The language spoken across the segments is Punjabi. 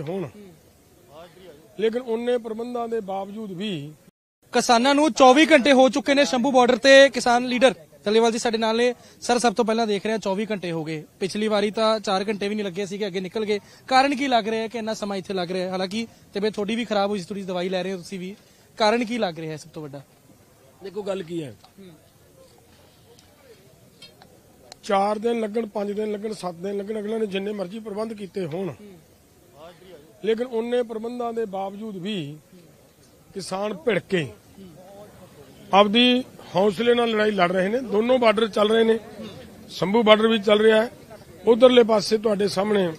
ਹੋਣ। ਲੇਕਿਨ ਉਹਨੇ ਪ੍ਰਬੰਧਾਂ ਦੇ ਬਾਵਜੂਦ ਵੀ ਕਿਸਾਨਾਂ ਨੂੰ 24 ਘੰਟੇ ਹੋ ਚੁੱਕੇ ਨੇ ਸ਼ੰਭੂ ਬਾਰਡਰ ਤੇ। ਕਿਸਾਨ ਲੀਡਰ ਤਲੇਵਾਲ ਜੀ ਸਾਡੇ ਨਾਲ ਨੇ। ਸਰ ਸਭ ਤੋਂ ਪਹਿਲਾਂ ਦੇਖ ਰਹੇ ਹਾਂ 24 ਘੰਟੇ ਹੋ ਗਏ। ਪਿਛਲੀ ਵਾਰੀ ਤਾਂ 4 ਘੰਟੇ ਵੀ ਨਹੀਂ ਲੱਗੇ ਸੀਗੇ ਅੱਗੇ ਨਿਕਲ ਗਏ। ਕਾਰਨ ਕੀ ਲੱਗ ਰਿਹਾ ਹੈ ਕਿ ਇੰਨਾ ਸਮਾਂ ਇੱਥੇ ਲੱਗ ਰਿਹਾ ਹੈ? ਹਾਲਾਂਕਿ ਤਬੀਅਤ ਤੁਹਾਡੀ ਵੀ ਖਰਾਬ ਹੋਈ ਸੀ ਥੋੜੀ ਦਵਾਈ ਲੈ ਰਹੇ ਹੋ ਤੁਸੀਂ ਵੀ। ਕਾਰਨ ਕੀ ਲੱਗ ਰਿਹਾ ਹੈ ਸਭ ਤੋਂ ਵੱਡਾ? ਦੇਖੋ ਗੱਲ ਕੀ ਹੈ? 4 ਦਿਨ ਲੱਗਣ 5 ਦਿਨ ਲੱਗਣ 7 ਦਿਨ ਲੱਗਣ ਅਗਲੇ ਨੇ ਜਿੰਨੇ ਮਰਜ਼ੀ ਪ੍ਰਬੰਧ ਕੀਤੇ ਹੋਣ। ਲੇਕਿਨ ਉਹਨੇ ਪ੍ਰਬੰਧਾਂ ਦੇ ਬਾਵਜੂਦ ਵੀ ਕਿਸਾਨ ਭਿੜਕੇ ਆਪਦੀ ਹੌਸਲੇ ਨਾਲ ਲੜਾਈ ਲੜ ਰਹੇ ਨੇ। ਦੋਨੋਂ ਬਾਰਡਰ ਚੱਲ ਰਹੇ ਨੇ। ਸੰਭੂ ਬਾਰਡਰ ਵੀ ਚੱਲ ਰਿਹਾ ਹੈ। ਉਧਰਲੇ ਪਾਸੇ ਤੁਹਾਡੇ ਸਾਹਮਣੇ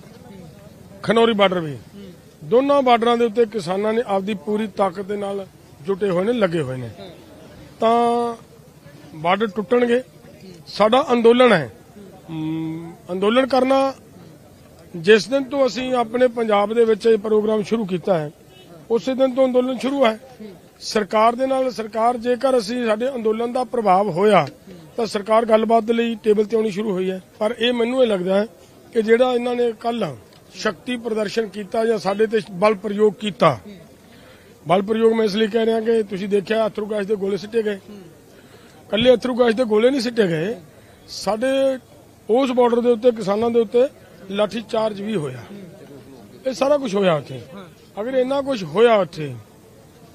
ਖਨੌਰੀ ਬਾਰਡਰ ਵੀ। ਦੋਨਾਂ ਬਾਰਡਰਾਂ ਦੇ ਉੱਤੇ ਕਿਸਾਨਾਂ ਨੇ ਆਪਦੀ ਪੂਰੀ ਤਾਕਤ ਦੇ ਨਾਲ ਜੁਟੇ ਹੋਏ ਨੇ, ਲੱਗੇ ਹੋਏ ਨੇ। ਤਾਂ ਬਾਰਡਰ ਟੁੱਟਣਗੇ। ਸਾਡਾ ਅੰਦੋਲਨ ਹੈ। ਅੰਦੋਲਨ ਕਰਨਾ ਜਿਸ ਦਿਨ ਤੋਂ ਅਸੀਂ ਆਪਣੇ ਪੰਜਾਬ ਦੇ ਵਿੱਚ ਇਹ ਪ੍ਰੋਗਰਾਮ ਸ਼ੁਰੂ ਕੀਤਾ ਹੈ, ਉਸੇ ਦਿਨ ਤੋਂ ਅੰਦੋਲਨ ਸ਼ੁਰੂ ਹੈ। ਸਰਕਾਰ ਦੇ ਨਾਲ ਸਰਕਾਰ, ਜੇਕਰ ਅਸੀਂ ਸਾਡੇ ਅੰਦੋਲਨ ਦਾ ਪ੍ਰਭਾਵ ਹੋਇਆ, ਤਾਂ ਸਰਕਾਰ ਗੱਲਬਾਤ ਦੇ ਲਈ ਟੇਬਲ ਤੇ ਆਉਣੀ ਸ਼ੁਰੂ ਹੋਈ ਹੈ। ਪਰ ਇਹ ਮੈਨੂੰ ਇਹ ਲੱਗਦਾ ਹੈ ਕਿ ਜਿਹੜਾ ਇਹਨਾਂ ਨੇ ਕੱਲ ਸ਼ਕਤੀ ਪ੍ਰਦਰਸ਼ਨ ਕੀਤਾ ਜਾਂ ਸਾਡੇ ਤੇ ਬਲ ਪ੍ਰਯੋਗ ਕੀਤਾ, ਬਲ ਪ੍ਰਯੋਗ ਮੈਂ ਇਸ ਲਈ ਕਹਿ ਰਿਹਾ ਕਿ ਤੁਸੀਂ ਦੇਖਿਆ ਅਥਰੂ ਗੈਸ ਦੇ ਗੋਲੇ ਸਿੱਟੇ ਗਏ। ਕੱਲੇ ਅਥਰੂ ਗੈਸ ਦੇ ਗੋਲੇ ਨਹੀਂ ਸਿੱਟੇ ਗਏ। ਸਾਡੇ ਉਸ ਬਾਰਡਰ ਦੇ ਉੱਤੇ, ਕਿਸਾਨਾਂ ਦੇ ਉੱਤੇ ਲਾਠੀ ਚਾਰਜ ਵੀ ਹੋਇਆ। ਇਹ ਸਾਰਾ ਕੁਝ ਹੋਇਆ ਉੱਥੇ। ਅਗਰ ਇੰਨਾ ਕੁਝ ਹੋਇਆ ਉੱਥੇ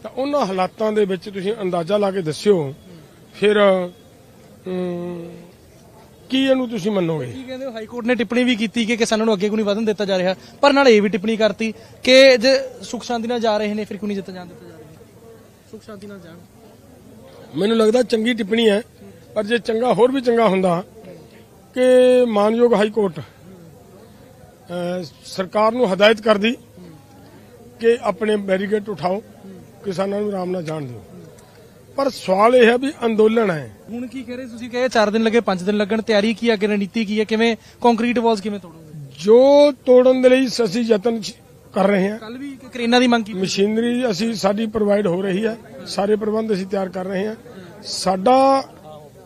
ਤਾਂ ਉਹਨਾਂ ਹਾਲਾਤਾਂ ਦੇ ਵਿੱਚ ਤੁਸੀਂ ਅੰਦਾਜ਼ਾ ਲਾ ਕੇ ਦੱਸਿਓ। ਫਿਰ ਕੀ ਇਹਨੂੰ ਤੁਸੀਂ ਮੰਨੋਗੇ? ਕੀ ਕਹਿੰਦੇ ਹੋ? ਹਾਈ ਕੋਰਟ ਨੇ ਟਿੱਪਣੀ ਵੀ ਕੀਤੀ ਕਿ ਕਿਸਾਨਾਂ ਨੂੰ ਅੱਗੇ ਕਿਉਂ ਨਹੀਂ ਵਧਣ ਦਿੱਤਾ ਜਾ ਰਿਹਾ। ਪਰ ਨਾਲ ਇਹ ਵੀ ਟਿੱਪਣੀ ਕਰਤੀ ਕਿ ਜੇ ਸੁਖ ਸ਼ਾਂਤੀ ਨਾਲ ਜਾ ਰਹੇ ਨੇ ਫਿਰ ਕਿਉਂ ਨਹੀਂ ਜਿੱਤ ਜਾਣ ਦਿੱਤਾ ਜਾ ਰਿਹਾ? ਸੁਖ ਸ਼ਾਂਤੀ ਨਾਲ ਜਾਣ। ਮੈਨੂੰ ਲੱਗਦਾ ਚੰਗੀ ਟਿੱਪਣੀ ਹੈ ਪਰ ਜੇ ਚੰਗਾ ਹੋਰ ਵੀ ਚੰਗਾ ਹੁੰਦਾ ਕਿ ਮਾਨਯੋਗ ਹਾਈ ਕੋਰਟ ਸਰਕਾਰ ਨੂੰ ਹਦਾਇਤ ਕਰਦੀ ਕਿ ਆਪਣੇ ਬੈਰੀਕੇਡ ਉਠਾਓ ਕਿਸਾਨਾਂ ਨੂੰ ਆਰਾਮ ਨਾਲ ਜਾਣ ਦਿਓ। ਪਰ ਸਵਾਲ ਇਹ ਹੈ ਵੀ ਅੰਦੋਲਨ ਹੈ। ਹੁਣ ਕੀ ਕਹਿ ਰਹੇ? ਤੁਸੀਂ ਕਹੇ 4 ਦਿਨ ਲੱਗੇ 5 ਦਿਨ ਲੱਗਣ ਤਿਆਰੀ ਕੀ ਹੈ ਅੱਗੇ ਰਣਨੀਤੀ ਕੀ ਹੈ? ਕਿਵੇਂ ਕੰਕਰੀਟ ਵਾਲਸ ਕਿਵੇਂ ਤੋੜੋਗੇ? ਜੋ ਤੋੜਨ ਦੇ ਲਈ ਅਸੀਂ ਯਤਨ ਕਰ ਰਹੇ ਹਾਂ। ਕੱਲ ਵੀ ਕਰੇਨਾ ਦੀ ਮੰਗ ਕੀਤੀ ਮਸ਼ੀਨਰੀ ਅਸੀਂ ਸਾਡੀ ਪ੍ਰੋਵਾਈਡ ਹੋ ਰਹੀ ਹੈ। ਸਾਰੇ ਪ੍ਰਬੰਧ ਅਸੀਂ ਤਿਆਰ ਕਰ ਰਹੇ ਹਾਂ। ਸਾਡਾ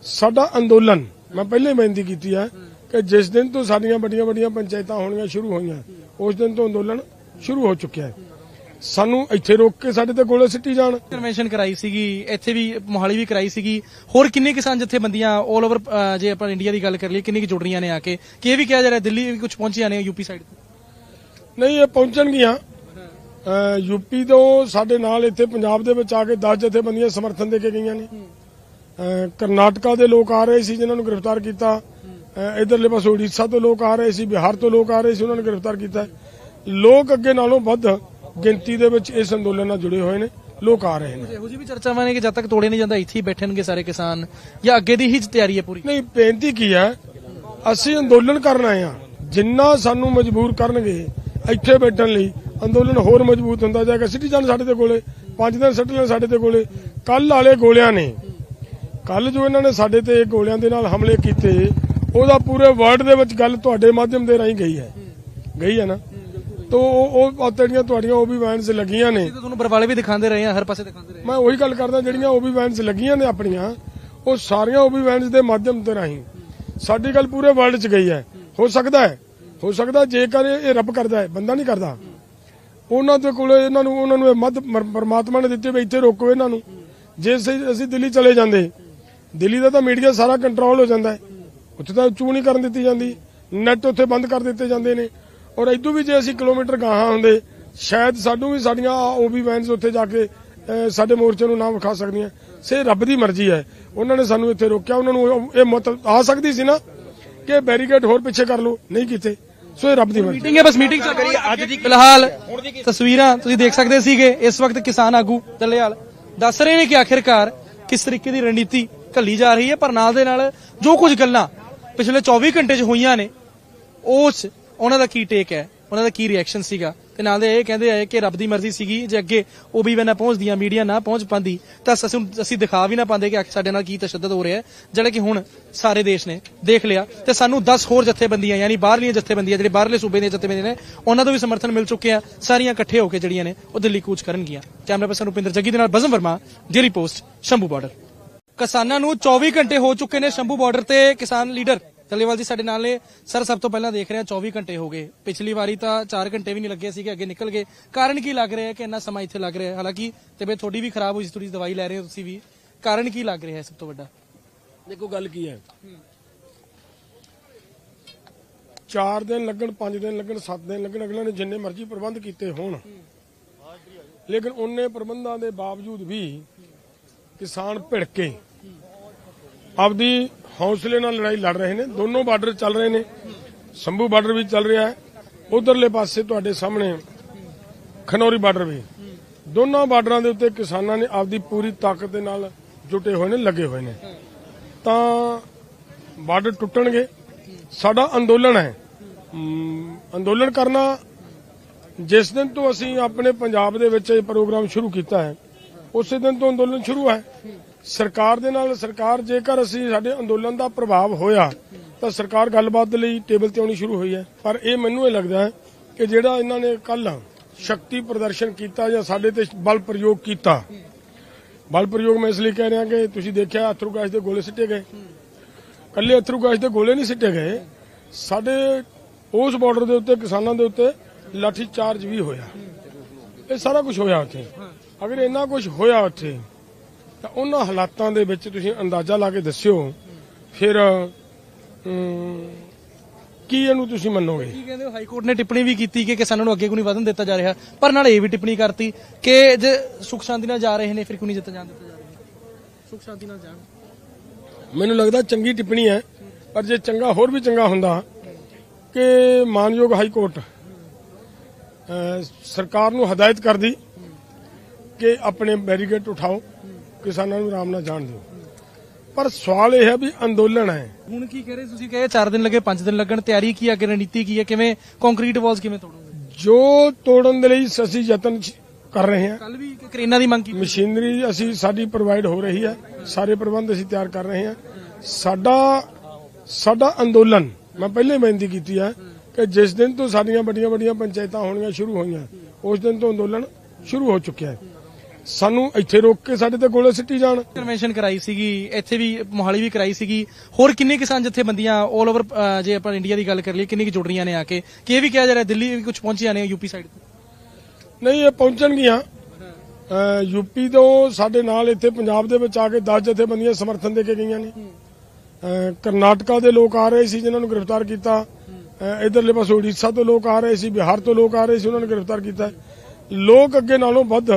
ਸਾਡਾ ਅੰਦੋਲਨ ਮੈਂ ਪਹਿਲੇ ਬੇਨਤੀ ਕੀਤੀ ਹੈ ਕਿ ਜਿਸ ਦਿਨ ਤੋਂ ਸਾਡੀਆਂ ਵੱਡੀਆਂ ਵੱਡੀਆਂ ਪੰਚਾਇਤਾਂ ਹੋਣੀਆਂ ਸ਼ੁਰੂ ਹੋਈਆਂ ਉਸ ਦਿਨ ਤੋਂ ਅੰਦੋਲਨ ਸ਼ੁਰੂ ਹੋ ਚੁੱਕਿਆ ਹੈ। ਸਾਨੂੰ ਇੱਥੇ ਰੋਕ ਕੇ ਸਾਡੇ ਤੇ ਗੋਲੇ ਸਿੱਟੀ ਜਾਣ। ਕਨਵੈਨਸ਼ਨ ਕਰਾਈ ਸੀਗੀ ਇੱਥੇ ਵੀ ਮੋਹਾਲੀ ਵੀ ਕਰਾਈ ਸੀਗੀ। ਹੋਰ ਕਿੰਨੇ ਕਿਸਾਨ ਜਥੇਬੰਦੀਆਂ 올 ਓਵਰ ਜੇ ਆਪਾਂ ਇੰਡੀਆ ਦੀ ਗੱਲ ਕਰ ਲਈਏ ਕਿੰਨੀ ਕਿ ਜੁੜ ਰਹੀਆਂ ਨੇ ਆ ਕੇ? ਕਿ ਇਹ ਵੀ ਕਿਹਾ ਜਾ ਰਿਹਾ ਦਿੱਲੀ ਵੀ ਕੁਝ ਪਹੁੰਚੀਆਂ ਨੇ ਯੂਪੀ ਸਾਈਡ ਤੋਂ? ਨਹੀਂ ਇਹ ਪਹੁੰਚਣਗੀਆਂ। ਯੂਪੀ ਤੋਂ ਸਾਡੇ ਨਾਲ ਇੱਥੇ ਪੰਜਾਬ ਦੇ ਵਿੱਚ ਆ ਕੇ 10 ਜਥੇਬੰਦੀਆਂ ਸਮਰਥਨ ਦੇ ਕੇ ਗਈਆਂ ਨੇ। ਕਰਨਾਟਕਾ ਦੇ ਲੋਕ ਆ ਰਹੇ ਸੀ ਜਿਨ੍ਹਾਂ ਨੂੰ ਗ੍ਰਿਫਤਾਰ ਕੀਤਾ। ਇਧਰਲੇ ਪਾਸੇ ਉੜੀਸਾ ਤੋਂ ਲੋਕ ਆ ਰਹੇ ਸੀ ਬਿਹਾਰ ਤੋਂ ਲੋਕ ਆ ਰਹੇ ਸੀ ਉਹਨਾਂ ਨੂੰ ਗ੍ਰਿਫਤਾਰ ਕੀਤਾ ਲੋਕ ਅੱਗੇ ਨਾਲੋਂ ਵੱਧ ਗਿਣਤੀ ਦੇ ਵਿੱਚ ਇਸ ਅੰਦੋਲਨ ਨਾਲ ਜੁੜੇ ਹੋਏ ਨੇ ਲੋਕ ਆ ਰਹੇ ਨੇ। ਇਹੋ ਜਿਹੀ ਵੀ ਚਰਚਾਵਾਂ ਨੇ ਕਿ ਜਦ ਤੱਕ ਤੋੜੇ ਨਹੀਂ ਜਾਂਦਾ ਇੱਥੇ ਹੀ ਬੈਠਣਗੇ ਸਾਰੇ ਕਿਸਾਨ ਜਾਂ ਅੱਗੇ ਦੀ ਹੀ ਤਿਆਰੀ ਹੈ ਪੂਰੀ? ਨਹੀਂ ਬੇਨਤੀ ਕੀ ਹੈ ਅਸੀਂ ਅੰਦੋਲਨ ਕਰਨ ਆਏ ਆ ਜਿੰਨਾ ਸਾਨੂੰ ਮਜਬੂਰ ਕਰਨਗੇ ਇੱਥੇ ਬੈਠਣ ਲਈ ਅੰਦੋਲਨ ਹੋਰ ਮਜ਼ਬੂਤ ਹੁੰਦਾ ਜਾਏਗਾ। ਸਿੱਟੀ ਜਾਣ ਸਾਡੇ ਤੇ ਕੋਲੇ ਪੰਜ ਦਿਨ ਸੱਟ ਲੈਣ ਸਾਡੇ ਤੇ ਕੋਲੇ। ਕੱਲ ਵਾਲੇ ਗੋਲਿਆਂ ਨੇ ਕੱਲ ਜੋ ਇਹਨਾਂ ਨੇ ਸਾਡੇ ਤੇ ਗੋਲਿਆਂ ਦੇ ਨਾਲ ਹਮਲੇ ਕੀਤੇ ਉਹਦਾ ਪੂਰੇ ਵਰਲਡ ਦੇ ਵਿੱਚ ਗੱਲ ਤੁਹਾਡੇ ਮਾਧਿਅਮ ਦੇ ਰਾਹੀਂ ਗਈ ਹੈ। ਗਈ ਹੈ ਨਾ? ਤੋ ਉਹ ਉਹ ਜਿਹੜੀਆਂ ਤੁਹਾਡੀਆਂ ਉਹ ਵੀ ਵੈਨਸ ਲੱਗੀਆਂ ਨੇ। ਤੁਹਾਨੂੰ ਬਰਵਾਲੇ ਵੀ ਦਿਖਾਉਂਦੇ ਰਹੇ ਆ ਹਰ ਪਾਸੇ ਦਿਖਾਉਂਦੇ ਰਹੇ ਮੈਂ ਉਹੀ ਗੱਲ ਕਰਦਾ ਜਿਹੜੀਆਂ ਓਬੀ ਵੈਨਸ ਲੱਗੀਆਂ ਨੇ ਆਪਣੀਆਂ ਉਹ ਸਾਰੀਆਂ ਓਬੀ ਵੈਨਸ ਦੇ ਮਾਧਿਅਮ ਤੇ ਰਾਹੀਂ। ਸਾਡੀ ਗੱਲ ਪੂਰੇ ਵਰਲਡ 'ਚ ਗਈ ਹੈ। ਹੋ ਸਕਦਾ ਹੈ ਹੋ ਸਕਦਾ ਜੇਕਰ ਇਹ ਰੱਬ ਕਰਦਾ ਹੈ ਬੰਦਾ ਨਹੀਂ ਕਰਦਾ। ਉਹਨਾਂ ਦੇ ਕੋਲੇ ਇਹਨਾਂ ਨੂੰ ਉਹਨਾਂ ਨੂੰ ਇਹ ਮੱਧ ਪਰਮਾਤਮਾ ਨੇ ਦਿੱਤੇ ਵੀ ਇੱਥੇ ਰੋਕੋ ਇਹਨਾਂ ਨੂੰ। ਜੇ ਅਸੀਂ ਦਿੱਲੀ ਚਲੇ ਜਾਂਦੇ ਦਿੱਲੀ ਦਾ ਤਾਂ ਮੀਡੀਆ ਸਾਰਾ ਕੰਟਰੋਲ ਹੋ ਜਾਂਦਾ ਹੈ। ਉੱਥੇ ਤਾਂ ਚੂ ਨਹੀਂ ਕਰਨ ਦਿੱਤੀ ਜਾਂਦੀ ਨੈਟ ਉੱਥੇ ਬੰਦ ਕਰ ਦਿੱਤੇ ਜਾਂਦੇ ਨੇ। ਔਰ ਇਦੋਂ ਵੀ ਜੇ ਅਸੀਂ ਕਿਲੋਮੀਟਰ ਗਾਹਾਂ ਹੁੰਦੇ, ਸ਼ਾਇਦ ਸਾਨੂੰ ਵੀ ਸਾਡੀਆਂ ਓਬੀ ਵੈਨਸ ਉੱਥੇ ਜਾ ਕੇ ਸਾਡੇ ਮੋਰਚੇ ਨੂੰ ਨਾ ਵਿਖਾ ਸਕਦੀਆਂ। ਸੇ ਰੱਬ ਦੀ ਮਰਜ਼ੀ ਹੈ। ਉਹਨਾਂ ਨੇ ਸਾਨੂੰ ਇੱਥੇ ਰੋਕਿਆ, ਉਹਨਾਂ ਨੂੰ ਇਹ ਮਤ ਆ ਸਕਦੀ ਸੀ ਨਾ ਕਿ ਬੈਰੀਕੇਡ ਹੋਰ ਪਿੱਛੇ ਕਰ ਲਓ, ਨਹੀਂ ਕੀਤੇ। ਸੋ ਇਹ ਰੱਬ ਦੀ ਮਰਜ਼ੀ ਮੀਟਿੰਗ ਹੈ, ਬਸ ਮੀਟਿੰਗ ਚੱਲ ਰਹੀ ਹੈ। ਅੱਜ ਦੀ ਫਿਲਹਾਲ ਤਸਵੀਰਾਂ ਤੁਸੀਂ ਦੇਖ ਸਕਦੇ ਸੀਗੇ, ਇਸ ਵਕਤ ਕਿਸਾਨ ਆਗੂ ਦੱਲੇਵਾਲ ਦੱਸ ਰਹੇ ਨੇ ਕਿ ਆਖਿਰਕਾਰ ਕਿਸ ਤਰੀਕੇ ਦੀ ਰਣਨੀਤੀ ਘੱਲੀ ਜਾ ਰਹੀ ਹੈ, ਪਰ ਨਾਲ ਦੇ ਨਾਲ ਜੋ ਕੁਝ ਗੱਲਾਂ ਪਿਛਲੇ 24 ਘੰਟੇ 'ਚ ਹੋਈਆਂ ਨੇ। ਉਸ, ਉਹਨਾਂ ਦਾ ਕੀ ਟੇਕ ਹੈ? ਉਹਨਾਂ ਦਾ ਕੀ ਰਿਐਕਸ਼ਨ ਸੀਗਾ? ਤੇ ਨਾਲ ਦੇ ਇਹ ਕਹਿੰਦੇ ਆਏ ਕਿ ਰੱਬ ਦੀ ਮਰਜ਼ੀ ਸੀਗੀ, ਜੇ ਅੱਗੇ ਉਹ ਵੀ ਨਾ ਪਹੁੰਚਦੀਆਂ ਮੀਡੀਆ ਨਾ ਪਹੁੰਚ ਪਾਉਂਦੀ, ਤਾਂ ਅਸੀਂ ਅਸੀਂ ਦਿਖਾ ਵੀ ਨਾ ਪਾਉਂਦੇ ਕਿ ਸਾਡੇ ਨਾਲ ਕੀ ਤਸ਼ੱਦਦ ਹੋ ਰਿਹਾ ਹੈ, ਜਿਹੜਾ ਕਿ ਹੁਣ ਸਾਰੇ ਦੇਸ਼ ਨੇ ਦੇਖ ਲਿਆ। ਤੇ ਸਾਨੂੰ 10 ਹੋਰ ਜਥੇਬੰਦੀਆਂ, ਯਾਨੀ ਬਾਹਰਲੀਆਂ ਜਥੇਬੰਦੀਆਂ, ਜਿਹੜੇ ਬਾਹਰਲੇ ਸੂਬੇ ਦੀਆਂ ਜਥੇਬੰਦੀਆਂ ਨੇ, ਉਹਨਾਂ ਤੋਂ ਵੀ ਸਮਰਥਨ ਮਿਲ ਚੁੱਕਿਆ ਸਾਰੀਆਂ ਇਕੱਠੇ ਹੋ ਕੇ ਜਿਹੜੀਆਂ ਨੇ, ਉਹ ਦਿੱਲੀ ਕੂਚ ਕਰਨਗੀਆਂ। ਕੈਮਰਾ ਪਰਸਨ ਰੁਪਿੰਦਰ ਜੱਗੀ ਦੇ ਨਾਲ Bazm Verma daily post Shambhu border ਕਿਸਾਨਾਂ ਨੂੰ 24 ਘੰਟੇ ਹੋ ਚੁੱਕੇ ਨੇ ਸ਼ੰਭੂ ਬਾਰਡਰ ਤੇ। ਕਿਸਾਨ ਲੀਡਰ ਟੱਲੇਵਾਲ ਜੀ ਸਾਡੇ ਨਾਲ ਨੇ। ਸਰ ਸਭ ਤੋਂ ਪਹਿਲਾਂ ਦੇਖ ਰਹੇ ਹਾਂ 24 ਘੰਟੇ ਹੋ ਗਏ। ਪਿਛਲੀ ਵਾਰੀ ਤਾਂ 4 ਘੰਟੇ ਵੀ ਨਹੀਂ ਲੱਗੇ ਸੀਗੇ ਅੱਗੇ ਨਿਕਲ ਗਏ। ਕਾਰਨ ਕੀ ਲੱਗ ਰਿਹਾ ਹੈ ਕਿ ਇੰਨਾ ਸਮਾਂ ਇੱਥੇ ਲੱਗ ਰਿਹਾ ਹੈ? ਹਾਲਾਂਕਿ ਤਬੀਅਤ ਤੁਹਾਡੀ ਵੀ ਖਰਾਬ ਹੋਈ ਸੀ ਥੋੜੀ ਦਵਾਈ ਲੈ ਰਹੇ ਹੋ ਤੁਸੀਂ ਵੀ। ਕਾਰਨ ਕੀ ਲੱਗ ਰਿਹਾ ਹੈ ਸਭ ਤੋਂ ਵੱਡਾ? ਦੇਖੋ ਗੱਲ ਕੀ ਹੈ? 4 ਦਿਨ ਲੱਗਣ 5 ਦਿਨ ਲੱਗਣ 7 ਦਿਨ ਲੱਗਣ ਅਗਲੇ ਨੇ ਜਿੰਨੇ ਮਰਜ਼ੀ ਪ੍ਰਬੰਧ ਕੀਤੇ ਹੋਣ। ਲੇਕਿਨ ਉਹਨੇ ਪ੍ਰਬੰਧਾਂ ਦੇ ਬਾਵਜੂਦ ਵੀ ਕਿਸਾਨ ਭਿੜਕੇ ਆਪਦੀ ਹੌਸਲੇ ਨਾਲ ਲੜਾਈ ਲੜ ਰਹੇ ਨੇ। ਦੋਨੋਂ ਬਾਰਡਰ ਚੱਲ ਰਹੇ ਨੇ। ਸੰਭੂ ਬਾਰਡਰ ਵੀ ਚੱਲ ਰਿਹਾ ਹੈ। ਉਧਰਲੇ ਪਾਸੇ ਤੁਹਾਡੇ ਸਾਹਮਣੇ ਖਨੌਰੀ ਬਾਰਡਰ ਵੀ। ਦੋਨਾਂ ਬਾਰਡਰਾਂ ਦੇ ਉੱਤੇ ਕਿਸਾਨਾਂ ਨੇ ਆਪਦੀ ਪੂਰੀ ਤਾਕਤ ਦੇ ਨਾਲ ਜੁਟੇ ਹੋਏ ਨੇ, ਲੱਗੇ ਹੋਏ ਨੇ। ਤਾਂ ਬਾਰਡਰ ਟੁੱਟਣਗੇ। ਸਾਡਾ ਅੰਦੋਲਨ ਹੈ। ਅੰਦੋਲਨ ਕਰਨਾ, ਜਿਸ ਦਿਨ ਤੋਂ ਅਸੀਂ ਆਪਣੇ ਪੰਜਾਬ ਦੇ ਵਿੱਚ ਇਹ ਪ੍ਰੋਗਰਾਮ ਸ਼ੁਰੂ ਕੀਤਾ ਹੈ ਉਸੇ ਦਿਨ ਤੋਂ ਅੰਦੋਲਨ ਸ਼ੁਰੂ ਹੈ। ਸਰਕਾਰ ਦੇ ਨਾਲ ਸਰਕਾਰ, ਜੇਕਰ ਅਸੀਂ ਸਾਡੇ ਅੰਦੋਲਨ ਦਾ ਪ੍ਰਭਾਵ ਹੋਇਆ, ਤਾਂ ਸਰਕਾਰ ਗੱਲਬਾਤ ਦੇ ਲਈ ਟੇਬਲ ਤੇ ਆਉਣੀ ਸ਼ੁਰੂ ਹੋਈ ਹੈ। ਪਰ ਇਹ ਮੈਨੂੰ ਇਹ ਲੱਗਦਾ ਹੈ ਕਿ ਜਿਹੜਾ ਇਹਨਾਂ ਨੇ ਕੱਲ ਸ਼ਕਤੀ ਪ੍ਰਦਰਸ਼ਨ ਕੀਤਾ ਜਾਂ ਸਾਡੇ ਤੇ ਬਲ ਪ੍ਰਯੋਗ ਕੀਤਾ, ਬਲ ਪ੍ਰਯੋਗ ਮੈਂ ਇਸ ਲਈ ਕਹਿ ਰਿਹਾ ਕਿ ਤੁਸੀਂ ਦੇਖਿਆ ਅਥਰੂ ਗੈਸ ਦੇ ਗੋਲੇ ਸਿੱਟੇ ਗਏ। ਕੱਲੇ ਅਥਰੂ ਗੈਸ ਦੇ ਗੋਲੇ ਨਹੀਂ ਸਿੱਟੇ ਗਏ। ਸਾਡੇ ਉਸ ਬਾਰਡਰ ਦੇ ਉੱਤੇ, ਕਿਸਾਨਾਂ ਦੇ ਉੱਤੇ ਲਾਠੀ ਚਾਰਜ ਵੀ ਹੋਇਆ। ਇਹ ਸਾਰਾ ਕੁਝ ਹੋਇਆ ਉੱਥੇ। ਅਗਰ ਇੰਨਾ ਕੁਝ ਹੋਇਆ ਉੱਥੇ ਤਾਂ ਉਹਨਾਂ ਹਾਲਾਤਾਂ ਦੇ ਵਿੱਚ ਤੁਸੀਂ ਅੰਦਾਜ਼ਾ ਲਾ ਕੇ ਦੱਸਿਓ ਫਿਰ ਕੀ ਇਹਨੂੰ ਤੁਸੀਂ ਮੰਨੋਗੇ? ਕੀ ਕਹਿੰਦੇ ਹੋ? ਹਾਈ ਕੋਰਟ ਨੇ ਟਿੱਪਣੀ ਵੀ ਕੀਤੀ ਕਿ ਕਿਸਾਨਾਂ ਨੂੰ ਅੱਗੇ ਕੋਈ ਨਹੀਂ ਵਧਣ ਦਿੱਤਾ ਜਾ ਰਿਹਾ ਪਰ ਨਾਲ ਇਹ ਵੀ ਟਿੱਪਣੀ ਕਰਤੀ ਕਿ ਜੇ ਸੁਖ ਸ਼ਾਂਤੀ ਨਾਲ ਜਾ ਰਹੇ ਨੇ ਫਿਰ ਕਿਉਂ ਨਹੀਂ ਜਾਣ ਦਿੱਤਾ ਜਾ ਰਿਹਾ? ਸੁਖ ਸ਼ਾਂਤੀ ਨਾਲ ਜਾਣ। ਮੈਨੂੰ ਲੱਗਦਾ ਚੰਗੀ ਟਿੱਪਣੀ ਹੈ ਪਰ ਜੇ ਚੰਗਾ ਹੋਰ ਵੀ ਚੰਗਾ ਹੁੰਦਾ ਕਿ ਮਾਨਯੋਗ ਹਾਈ ਕੋਰਟ ਸਰਕਾਰ ਨੂੰ ਹਦਾਇਤ ਕਰਦੀ ਕਿ ਆਪਣੇ ਬੈਰੀਕੇਡ ਉਠਾਓ ਕਿਸਾਨਾਂ ਨੂੰ ਆਰਾਮ ਨਾਲ ਜਾਣ ਦਿਓ। ਪਰ ਸਵਾਲ ਇਹ ਹੈ ਵੀ ਅੰਦੋਲਨ ਹੈ। ਹੁਣ ਕੀ ਕਹਿ ਰਹੇ? ਤੁਸੀਂ ਕਹੇ 4 ਦਿਨ ਲੱਗੇ 5 ਦਿਨ ਲੱਗਣ ਤਿਆਰੀ ਕੀ ਹੈ ਅੱਗੇ ਰਣਨੀਤੀ ਕੀ ਹੈ ਕਿਵੇਂ ਕੰਕਰੀਟ ਵਾਲਸ ਕਿਵੇਂ ਤੋੜੋਗੇ? ਜੋ ਤੋੜਨ ਦੇ ਲਈ ਅਸੀਂ ਯਤਨ ਕਰ ਰਹੇ ਹਾਂ। ਕੱਲ ਵੀ ਇੱਕ ਕਰੇਨਾਂ ਦੀ ਮੰਗ ਕੀਤੀ ਮਸ਼ੀਨਰੀ ਅਸੀਂ ਸਾਡੀ ਪ੍ਰੋਵਾਈਡ ਹੋ ਰਹੀ ਹੈ। ਸਾਰੇ ਪ੍ਰਬੰਧ ਅਸੀਂ ਤਿਆਰ ਕਰ ਰਹੇ ਹਾਂ। ਸਾਡਾ ਸਾਡਾ ਅੰਦੋਲਨ ਮੈਂ ਪਹਿਲੇ ਬੇਨਤੀ ਕੀਤੀ ਹੈ ਕਿ ਜਿਸ ਦਿਨ ਤੋਂ ਸਾਡੀਆਂ ਵੱਡੀਆਂ ਵੱਡੀਆਂ ਪੰਚਾਇਤਾਂ ਹੋਣੀਆਂ ਸ਼ੁਰੂ ਹੋਈਆਂ ਉਸ ਦਿਨ ਤੋਂ ਅੰਦੋਲਨ ਸ਼ੁਰੂ ਹੋ ਚੁੱਕਿਆ ਹੈ। ਸਾਨੂੰ ਇੱਥੇ ਰੋਕ ਕੇ ਸਾਡੇ ਤੇ ਗੋਲੇ ਸਿੱਟੀ ਜਾਣ। ਕਨਵੈਨਸ਼ਨ ਕਰਾਈ ਸੀਗੀ ਇੱਥੇ ਵੀ ਮੋਹਾਲੀ ਵੀ ਕਰਾਈ ਸੀਗੀ। ਹੋਰ ਕਿੰਨੇ ਕਿਸਾਨ ਜਥੇਬੰਦੀਆਂ 올 ਓਵਰ ਜੇ ਆਪਾਂ ਇੰਡੀਆ ਦੀ ਗੱਲ ਕਰ ਲਈਏ ਕਿੰਨੀ ਕਿ ਜੁੜ ਰਹੀਆਂ ਨੇ ਆ ਕੇ? ਕਿ ਇਹ ਵੀ ਕਿਹਾ ਜਾ ਰਿਹਾ ਦਿੱਲੀ ਵੀ ਕੁਝ ਪਹੁੰਚੀਆਂ ਨੇ ਯੂਪੀ ਸਾਈਡ ਤੋਂ? ਨਹੀਂ ਇਹ ਪਹੁੰਚਣਗੀਆਂ। ਯੂਪੀ ਤੋਂ ਸਾਡੇ ਨਾਲ ਇੱਥੇ ਪੰਜਾਬ ਦੇ ਵਿੱਚ ਆ ਕੇ 10 ਜਥੇਬੰਦੀਆਂ ਸਮਰਥਨ ਦੇ ਕੇ ਗਈਆਂ ਨੇ। ਕਰਨਾਟਕਾ ਦੇ ਲੋਕ ਆ ਰਹੇ ਸੀ ਜਿਨ੍ਹਾਂ ਨੂੰ ਗ੍ਰਿਫਤਾਰ ਕੀਤਾ। ਇਧਰਲੇ ਪਾਸੇ ਉੜੀਸਾ ਤੋਂ ਲੋਕ ਆ ਰਹੇ ਸੀ ਬਿਹਾਰ ਤੋਂ ਲੋਕ ਆ ਰਹੇ ਸੀ ਉਹਨਾਂ ਨੂੰ ਗ੍ਰਿਫਤਾਰ ਕੀਤਾ ਲੋਕ ਅੱਗੇ ਨਾਲੋਂ ਵੱਧ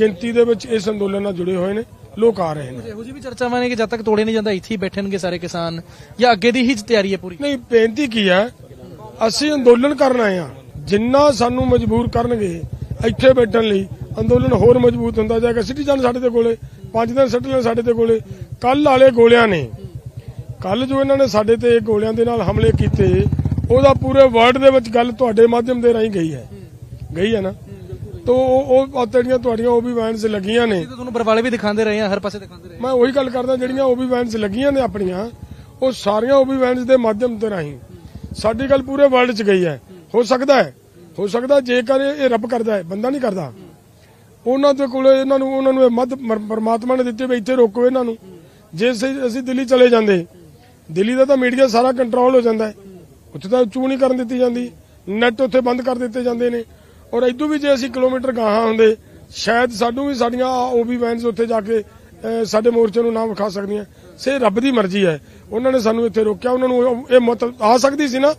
ਗਿਣਤੀ ਦੇ ਵਿੱਚ ਇਸ ਅੰਦੋਲਨ ਨਾਲ ਜੁੜੇ ਹੋਏ ਨੇ ਲੋਕ ਆ ਰਹੇ ਨੇ। ਇਹੋ ਜਿਹੀ ਵੀ ਚਰਚਾਵਾਂ ਨੇ ਕਿ ਜਦ ਤੱਕ ਤੋੜੇ ਨਹੀਂ ਜਾਂਦਾ ਇੱਥੇ ਹੀ ਬੈਠਣਗੇ ਸਾਰੇ ਕਿਸਾਨ ਜਾਂ ਅੱਗੇ ਦੀ ਹੀ ਤਿਆਰੀ ਹੈ ਪੂਰੀ? ਨਹੀਂ ਬੇਨਤੀ ਕੀ ਹੈ ਅਸੀਂ ਅੰਦੋਲਨ ਕਰਨ ਆਏ ਆ ਜਿੰਨਾ ਸਾਨੂੰ ਮਜਬੂਰ ਕਰਨਗੇ ਇੱਥੇ ਬੈਠਣ ਲਈ ਅੰਦੋਲਨ ਹੋਰ ਮਜ਼ਬੂਤ ਹੁੰਦਾ ਜਾਏਗਾ। ਸਿੱਟੀ ਜਾਣ ਸਾਡੇ ਤੇ ਗੋਲੇ ਪੰਜ ਦਿਨ ਸਿੱਟ ਲੈਣ ਸਾਡੇ ਤੇ ਗੋਲੇ ਕੱਲ ਵਾਲੇ ਗੋਲਿਆਂ ਨੇ ਕੱਲ ਜੋ ਇਹਨਾਂ ਨੇ ਸਾਡੇ ਤੇ ਗੋਲਿਆਂ ਦੇ ਨਾਲ ਹਮਲੇ ਕੀਤੇ ਉਹਦਾ ਪੂਰੇ ਵਰਲਡ ਦੇ ਵਿੱਚ ਗੱਲ ਤੁਹਾਡੇ ਮਾਧਿਅਮ ਦੇ ਰਾਹੀਂ ਗਈ ਹੈ। ਗਈ ਹੈ ਨਾ? ਤੋ ਉਹ ਉਹ ਜਿਹੜੀਆਂ ਤੁਹਾਡੀਆਂ ਉਹ ਵੀ ਵੈਨਸ ਲੱਗੀਆਂ ਨੇ। ਤੁਹਾਨੂੰ ਬਰਵਾਲੇ ਵੀ ਦਿਖਾਉਂਦੇ ਰਹੇ ਆ ਹਰ ਪਾਸੇ ਦਿਖਾਉਂਦੇ ਰਹੇ ਮੈਂ ਉਹੀ ਗੱਲ ਕਰਦਾ ਜਿਹੜੀਆਂ ਓਬੀ ਵੈਨਸ ਲੱਗੀਆਂ ਨੇ ਆਪਣੀਆਂ ਉਹ ਸਾਰੀਆਂ ਓਬੀ ਵੈਨਸ ਦੇ ਮਾਧਿਅਮ ਤੇ ਰਾਹੀਂ। ਸਾਡੀ ਗੱਲ ਪੂਰੇ ਵਰਲਡ 'ਚ ਗਈ ਹੈ। ਹੋ ਸਕਦਾ ਹੈ ਹੋ ਸਕਦਾ ਜੇਕਰ ਇਹ ਰੱਬ ਕਰਦਾ ਹੈ ਬੰਦਾ ਨਹੀਂ ਕਰਦਾ। ਉਹਨਾਂ ਦੇ ਕੋਲ ਇਹਨਾਂ ਨੂੰ ਉਹਨਾਂ ਨੂੰ ਇਹ ਮੱਧ ਮਰ- ਪਰਮਾਤਮਾ ਨੇ ਦਿੱਤੇ ਵੀ ਇੱਥੇ ਰੋਕੋ ਇਹਨਾਂ ਨੂੰ। ਜੇ ਅਸੀਂ ਦਿੱਲੀ ਚਲੇ ਜਾਂਦੇ ਦਿੱਲੀ ਦਾ ਤਾਂ ਮੀਡੀਆ ਸਾਰਾ ਕੰਟਰੋਲ ਹੋ ਜਾਂਦਾ ਹੈ। ਉੱਥੇ ਤਾਂ ਚੂ ਨਹੀਂ ਕਰਨ ਦਿੱਤੀ ਜਾਂਦੀ ਨੈਟ ਉੱਥੇ ਬੰਦ ਕਰ ਦਿੱਤੇ ਜਾਂਦੇ ਨੇ। ਔਰ ਇਦੋਂ ਵੀ ਜੇ ਅਸੀਂ ਕਿਲੋਮੀਟਰ ਗਾਹਾਂ ਹੁੰਦੇ, ਸ਼ਾਇਦ ਸਾਨੂੰ ਵੀ ਸਾਡੀਆਂ ਓਬੀ ਵੈਨਸ ਉੱਥੇ ਜਾ ਕੇ ਸਾਡੇ ਮੋਰਚੇ ਨੂੰ ਨਾ ਵਿਖਾ ਸਕਦੀਆਂ। ਸੇ ਰੱਬ ਦੀ ਮਰਜ਼ੀ ਹੈ। ਉਹਨਾਂ ਨੇ ਸਾਨੂੰ ਇੱਥੇ ਰੋਕਿਆ, ਉਹਨਾਂ ਨੂੰ ਇਹ- ਇਹ ਆ ਸਕਦੀ ਸੀ ਨਾ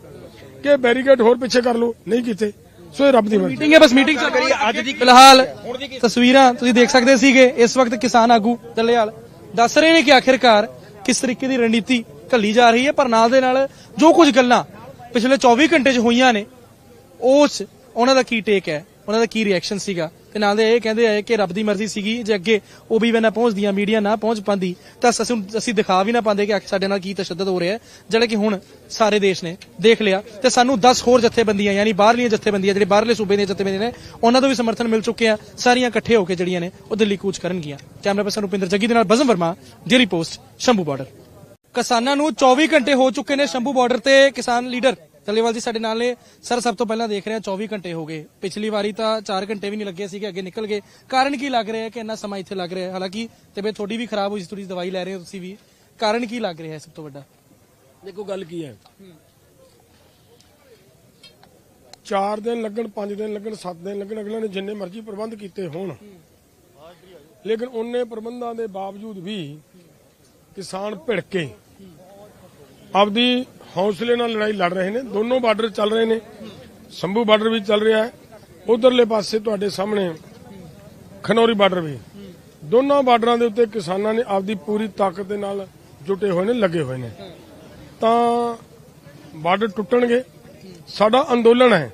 ਕਿ ਬੈਰੀਕੇਡ ਹੋਰ ਪਿੱਛੇ ਕਰ ਲਓ। ਨਹੀਂ ਕੀਤੇ। ਸੋ ਇਹ ਰੱਬ ਦੀ ਮਰਜ਼ੀ। ਮੀਟਿੰਗ ਹੈ, ਬਸ ਮੀਟਿੰਗ ਚੱਲ ਰਹੀ ਹੈ। ਅੱਜ ਦੀ ਫਿਲਹਾਲ ਤਸਵੀਰਾਂ ਤੁਸੀਂ ਦੇਖ ਸਕਦੇ ਸੀਗੇ। ਇਸ ਵਕਤ ਕਿਸਾਨ ਆਗੂ ਦੱਲੇਵਾਲ ਦੱਸ ਰਹੇ ਨੇ ਕਿ ਆਖਿਰਕਾਰ ਕਿਸ ਤਰੀਕੇ ਦੀ ਰਣਨੀਤੀ ਘੱਲੀ ਜਾ ਰਹੀ ਹੈ, ਪਰ ਨਾਲ ਦੇ ਨਾਲ ਜੋ ਕੁਝ ਗੱਲਾਂ ਪਿਛਲੇ 24 ਘੰਟੇ 'ਚ ਹੋਈਆਂ ਨੇ, ਉਸ, ਉਹਨਾਂ ਦਾ ਕੀ ਟੇਕ ਹੈ? ਉਹਨਾਂ ਦਾ ਕੀ ਰਿਐਕਸ਼ਨ ਸੀਗਾ? ਤੇ ਨਾਲ ਦੇ ਇਹ ਕਹਿੰਦੇ ਆ ਕਿ ਰੱਬ ਦੀ ਮਰਜ਼ੀ ਸੀਗੀ, ਜੇ ਅੱਗੇ ਉਹ ਵੀ ਨਾ ਪਹੁੰਚਦੀਆਂ ਮੀਡੀਆ ਨਾ ਪਹੁੰਚ ਪਾਉਂਦੀ, ਤਾਂ ਅਸੀਂ ਅਸੀਂ ਦਿਖਾ ਵੀ ਨਾ ਪਾਉਂਦੇ ਕਿ ਸਾਡੇ ਨਾਲ ਕੀ ਤਸ਼ੱਦਦ ਹੋ ਰਿਹਾ ਜਿਹੜਾ ਕਿ ਹੁਣ ਸਾਰੇ ਦੇਸ਼ ਨੇ ਦੇਖ ਲਿਆ। ਤੇ ਸਾਨੂੰ 10 ਹੋਰ ਜਥੇਬੰਦੀਆਂ, ਯਾਨੀ ਬਾਹਰਲੀਆਂ ਜਥੇਬੰਦੀਆਂ, ਜਿਹੜੇ ਬਾਹਰਲੇ ਸੂਬੇ ਦੀਆਂ ਜਥੇਬੰਦੀਆਂ ਨੇ, ਉਹਨਾਂ ਤੋਂ ਵੀ ਸਮਰਥਨ ਮਿਲ ਚੁੱਕਿਆ। ਸਾਰੀਆਂ ਇਕੱਠੇ ਹੋ ਕੇ ਜਿਹੜੀਆਂ ਨੇ, ਉਹ ਦਿੱਲੀ ਕੂਚ ਕਰਨਗੀਆਂ। ਕੈਮਰਾ ਪਰਸਨ ਰੁਪਿੰਦਰ ਜੱਗੀ ਦੇ ਨਾਲ Bazm Verma, daily post, Shambhu border. ਕਿਸਾਨਾਂ ਨੂੰ 24 ਘੰਟੇ ਹੋ ਚੁੱਕੇ ਨੇ ਸ਼ੰਭੂ ਬਾਰਡਰ ਤੇ। ਕਿਸਾਨ ਲੀਡਰ ਟੱਲੇਵਾਲ ਜੀ ਸਾਡੇ ਨਾਲ ਨੇ। ਸਰ ਸਭ ਤੋਂ ਪਹਿਲਾਂ ਦੇਖ ਰਹੇ ਹਾਂ 24 ਘੰਟੇ ਹੋ ਗਏ। ਪਿਛਲੀ ਵਾਰੀ ਤਾਂ 4 ਘੰਟੇ ਵੀ ਨਹੀਂ ਲੱਗੇ ਸੀਗੇ ਅੱਗੇ ਨਿਕਲ ਗਏ। ਕਾਰਨ ਕੀ ਲੱਗ ਰਿਹਾ ਹੈ ਕਿ ਇੰਨਾ ਸਮਾਂ ਇੱਥੇ ਲੱਗ ਰਿਹਾ ਹੈ? ਹਾਲਾਂਕਿ ਤਬੀਅਤ ਤੁਹਾਡੀ ਵੀ ਖਰਾਬ ਹੋਈ ਸੀ ਥੋੜੀ ਦਵਾਈ ਲੈ ਰਹੇ ਹੋ ਤੁਸੀਂ ਵੀ। ਕਾਰਨ ਕੀ ਲੱਗ ਰਿਹਾ ਹੈ ਸਭ ਤੋਂ ਵੱਡਾ? ਦੇਖੋ ਗੱਲ ਕੀ ਹੈ? 4 ਦਿਨ ਲੱਗਣ 5 ਦਿਨ ਲੱਗਣ 7 ਦਿਨ ਲੱਗਣ ਅਗਲੇ ਨੇ ਜਿੰਨੇ ਮਰਜ਼ੀ ਪ੍ਰਬੰਧ ਕੀਤੇ ਹੋਣ। ਲੇਕਿਨ ਉਹਨੇ ਪ੍ਰਬੰਧਾਂ ਦੇ ਬਾਵਜੂਦ ਵੀ ਕਿਸਾਨ ਭਿੜ ਕੇ ਆਪਦੀ ਹੌਸਲੇ ਨਾਲ ਲੜਾਈ ਲੜ ਰਹੇ ਨੇ, ਦੋਨੋਂ ਬਾਰਡਰ ਚੱਲ ਰਹੇ ਨੇ, ਸੰਭੂ ਬਾਰਡਰ ਵੀ ਚੱਲ ਰਿਹਾ ਹੈ, ਉਧਰਲੇ ਪਾਸੇ ਤੁਹਾਡੇ ਸਾਹਮਣੇ ਖਨੌਰੀ ਬਾਰਡਰ ਵੀ। ਦੋਨਾਂ ਬਾਰਡਰਾਂ ਦੇ ਉੱਤੇ ਕਿਸਾਨਾਂ ਨੇ ਆਪਦੀ ਪੂਰੀ ਤਾਕਤ ਦੇ ਨਾਲ ਜੁਟੇ ਹੋਏ ਨੇ, ਲੱਗੇ ਹੋਏ ਨੇ। ਤਾਂ ਬਾਰਡਰ ਟੁੱਟਣਗੇ, ਸਾਡਾ ਅੰਦੋਲਨ ਹੈ।